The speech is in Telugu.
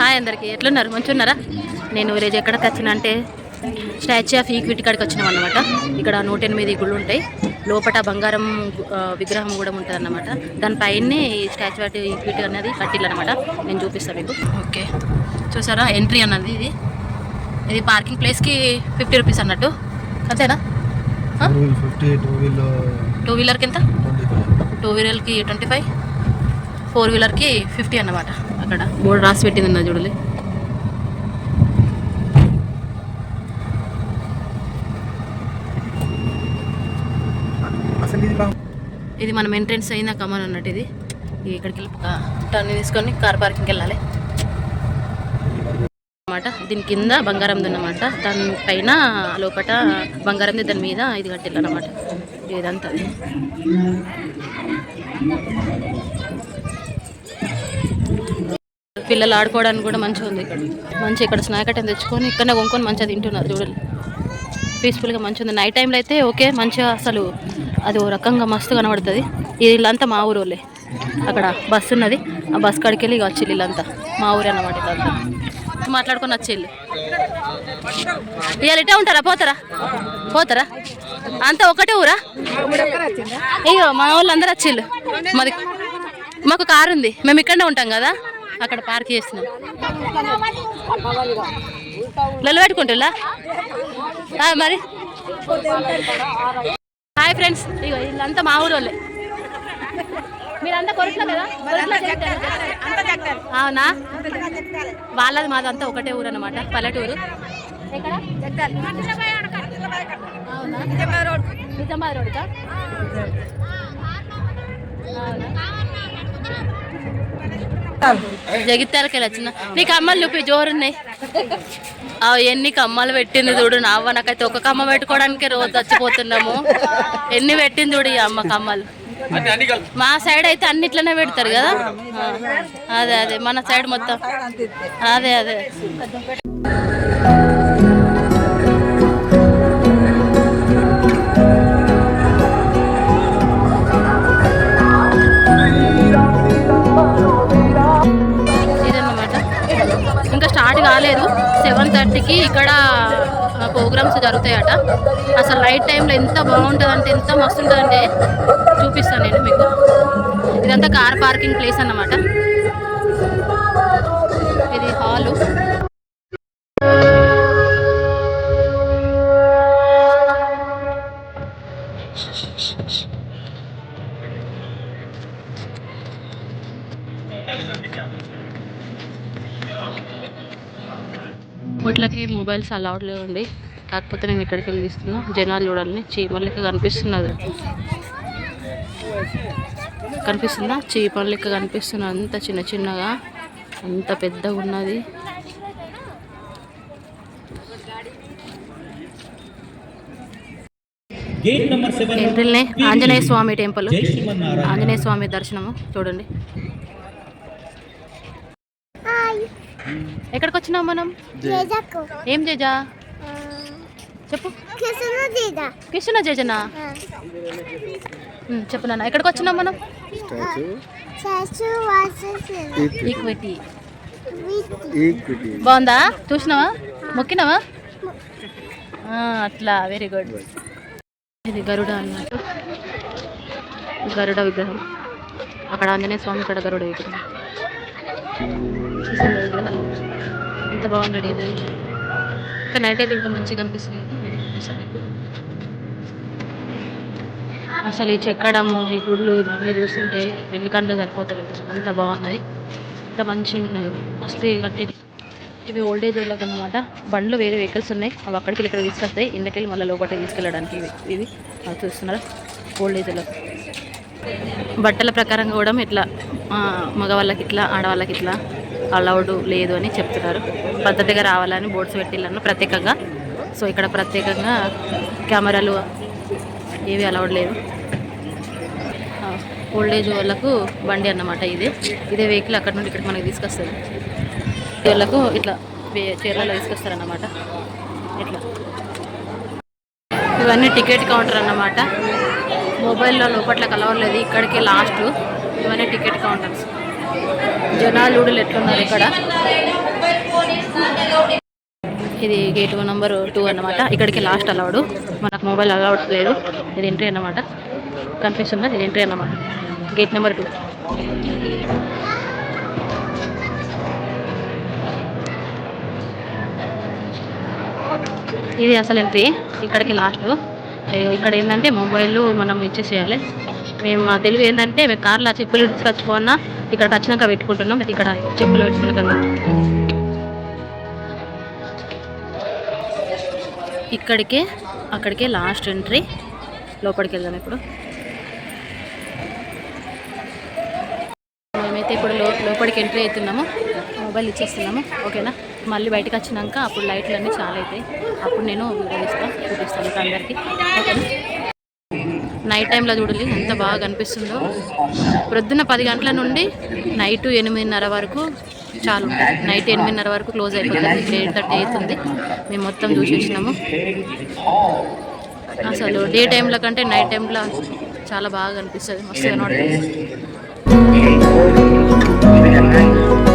హాయ్ అందరికి. ఎట్లున్నారు? మంచున్నారా? నేను ఈరోజు ఎక్కడికి వచ్చిన అంటే స్టాచ్యూ ఆఫ్ ఈక్విటీ కాడికి వచ్చినాం అనమాట ఇక్కడ నూట ఎనిమిది గుళ్ళు ఉంటాయి. లోపల బంగారం విగ్రహం కూడా ఉంటుంది అన్నమాట దానిపైనే ఈ స్టాచ్యూ ఆఫ్ ఈక్విటీ అనేది కట్టిల్లనమాట నేను చూపిస్తాను మీకు. ఓకే. చూసారా? ఎంట్రీ అన్నది ఇది. ఇది పార్కింగ్ ప్లేస్కి ఫిఫ్టీ రూపీస్ అన్నట్టు. అంతేనా? టూ వీల్ టూ వీలర్కి ఎంత? టూ వీలర్కి ట్వంటీ ఫైవ్. ఫోర్ వీలర్కి ఫిఫ్టీ అన్నమాట. అక్కడ. బోర్డు రాసి పెట్టింది అన్న చూడలే. ఇది మనం ఎంట్రెన్స్ అయిందా కమన్ అన్నట్టు ఇది. ఇక్కడికి వెళ్ళి టర్న్ తీసుకొని కార్ పార్కింగ్కి వెళ్ళాలి. అన్నమాట. దీని కింద బంగారం అన్నమాట. దాని పైన లోపల బంగారం దాని మీద ఇది కట్టిల్లన్నమాట ఇదంతా. పిల్లలు ఆడుకోవడానికి కూడా మంచిగా ఉంది. ఇక్కడ మంచి ఇక్కడ స్నాక్ ఐటమ్ తెచ్చుకొని ఇక్కడనే కొనుక్కొని మంచిగా తింటున్నారు చూడండి. పీస్ఫుల్గా మంచిగా ఉంది. నైట్ టైంలో అయితే ఓకే మంచిగా అసలు అది ఓ రకంగా మస్తు కనబడుతుంది. వీళ్ళంతా మా ఊరోళ్ళే. అక్కడ బస్సు ఉన్నది. ఆ బస్ కాడికి వెళ్ళి ఇక వచ్చి వీళ్ళంతా మా ఊరే అన్నమాట ఇదంతా మాట్లాడుకొని వచ్చేళ్ళు ఇవాళ ఇటే ఉంటారా? పోతారా? పోతారా? అంతా ఒకటే ఊరా? అయ్యో మా వాళ్ళు అందరు వచ్చిళ్ళు మాది మాకు కారు ఉంది మేము ఇక్కడనే ఉంటాం కదా? అక్కడ పార్క్ చేస్తున్నాం. లొల్లు పెట్టుకుంటులా మరి. Hi friends. ఇగో వీళ్ళంతా మా ఊరు వాళ్ళే మీరంతా కొరట్లో కదా? అవునా? వాళ్ళది మాదంతా ఒకటే ఊరు అనమాట పల్లెటూరు. ఎక్కడ? అవునా? నిజామాబాద్ రోడ్కా? జగిత్యాలకి వచ్చిన నీ కమ్మలు చూపి జోరున్నాయి. అవి ఎన్ని కమ్మలు పెట్టింది చూడు నా అవ్వ నాకైతే ఒక కమ్మ పెట్టుకోవడానికి రోజు చచ్చిపోతున్నాము. ఎన్ని పెట్టింది చూడు ఈ అమ్మ కమ్మలు. మా సైడ్ అయితే అన్నిట్లోనే పెడతారు కదా? అదే అదే మన సైడ్ మొత్తం. అదే అదే. సెవెన్ థర్టీకి ఇక్కడ ప్రోగ్రామ్స్ జరుగుతాయట. అసలు నైట్ టైంలో ఎంత బాగుంటుంది అంటే ఎంత మస్తు ఉంటుందంటే చూపిస్తాను నేను మీకు. ఇదంతా కార్ పార్కింగ్ ప్లేస్ అన్నమాట. ఇది హాలు. వీటికి మొబైల్స్ అలౌడ్ లేవండి. కాకపోతే నేను ఇక్కడికి వెళ్ళి తీస్తున్నా. జనాలు చూడాలని చీమలు లెక్క కనిపిస్తున్నది. కనిపిస్తుందా? చీపల లెక్క కనిపిస్తున్నది అంత చిన్న చిన్నగా అంత పెద్దగా ఉన్నది. ఎంట్రీలనే ఆంజనేయ స్వామి టెంపుల్. ఆంజనేయ స్వామి దర్శనము. చూడండి. ఎక్కడికి వచ్చినాం మనం ఏం జేజా? చెప్పు. కృష్ణ జేజనా? చెప్పు నాన్న ఎక్కడికి వచ్చినాం మనం ఈక్విటీ. వీటి ఈక్విటీ. బాగుందా? చూసినావా? మొక్కినావా? ఆ, అట్లా వెరీ గుడ్ ఇది గరుడ అన్నట్టు. గరుడ విగ్రహం. అక్కడ ఆంజనేయ స్వామి ఇక్కడ గరుడ విగ్రహం? ఎంత బాగుంది ఇది ఇంకా నైట్ అయితే ఇంకా మంచిగా కనిపిస్తుంది అసలు. ఈ చెక్కడము ఈ గుడ్లు ఇవన్నీ చూస్తుంటే వెనుకండ్లు సరిపోతలేదు అంత బాగున్నది ఇంత మంచిగా ఉన్నాయి. మస్తు కట్టేది. ఇవి ఓల్డేజ్ వాళ్ళకి అనమాట బండ్లు వేరే వెహికల్స్ ఉన్నాయి. అవి అక్కడికి ఇక్కడ తీసుకొస్తాయి. ఇంతకెళ్ళి మళ్ళీ లోపలికి తీసుకెళ్ళడానికి ఇవి. ఇవి. అది చూస్తున్నారా? వాళ్ళకి. బట్టల ప్రకారం కూడా ఇట్లా మగవాళ్ళకి ఇట్లా ఆడవాళ్ళకి ఇట్లా అలౌడ్ లేదు అని చెప్తున్నారు. పద్ధతిగా రావాలని బోర్డ్స్ పెట్టిళ్ళను ప్రత్యేకంగా. సో ఇక్కడ ప్రత్యేకంగా కెమెరాలు ఏవి అలౌడ్ లేదు ఏజ్ వాళ్ళకు బండి అన్నమాట ఇది. ఇదే వెహికల్ అక్కడ నుండి ఇక్కడ మనకి తీసుకొస్తుంది వాళ్ళకు ఇట్లా వే- చీరలలో తీసుకొస్తారన్నమాట. ఇట్లా. ఇవన్నీ టికెట్ కౌంటర్ అన్నమాట. మొబైల్లో లోపట్ల కలవలేదు ఇక్కడికి లాస్ట్ ఇవన్నీ టికెట్ కౌంటర్స్ జనాలు ఎట్లున్నారు ఇక్కడ. ఇది గేట్ నెంబర్ టూ అన్నమాట. ఇక్కడికి లాస్ట్ అలవాడు మనకు మొబైల్ అలౌడ్ లేదు. ఇది ఎంట్రీ అన్నమాట. కనిపిస్తుందా? ఇది ఎంట్రీ అన్నమాట. గేట్ నెంబర్ టూ ఇది అసలు ఎంట్రీ ఇక్కడికి లాస్ట్ ఇక్కడ ఏంటంటే మొబైల్ మనం ఇచ్చేసేయాలి. మేము మా తెలివి ఏంటంటే మేము కార్లో చెప్పులు తీసుకొచ్చుకున్నా ఇక్కడికి వచ్చినాక పెట్టుకుంటున్నాం. ఇక్కడ చెప్పులు పెట్టుకుంటున్నాం. ఇక్కడికే అక్కడికే లాస్ట్ ఎంట్రీ. లోపలికి వెళ్దాం ఇప్పుడు. లోపలికి ఎంట్రీ అవుతున్నాము. మొబైల్ ఇచ్చేస్తున్నాము. ఓకేనా? మళ్ళీ బయటకు వచ్చినాక అప్పుడు లైట్లు అన్నీ చాలా అవుతాయి. అప్పుడు నేను వీడియో ఇస్తాను చూపిస్తాను అందరికీ. ఓకేనా? నైట్ టైంలో చూడాలి ఎంత బాగా కనిపిస్తుందో. ప్రొద్దున పది గంటల నుండి నైట్ ఎనిమిదిన్నర వరకు చాలు. నైట్ ఎనిమిదిన్నర వరకు క్లోజ్ అయిపోతుంది. ఎయిట్ థర్టీ అవుతుంది. మేము మొత్తం చూసేసినాము అసలు డే టైంలో కంటే నైట్ టైంలో చాలా బాగా కనిపిస్తుంది. మస్తు కనబడుతుంది Thanks.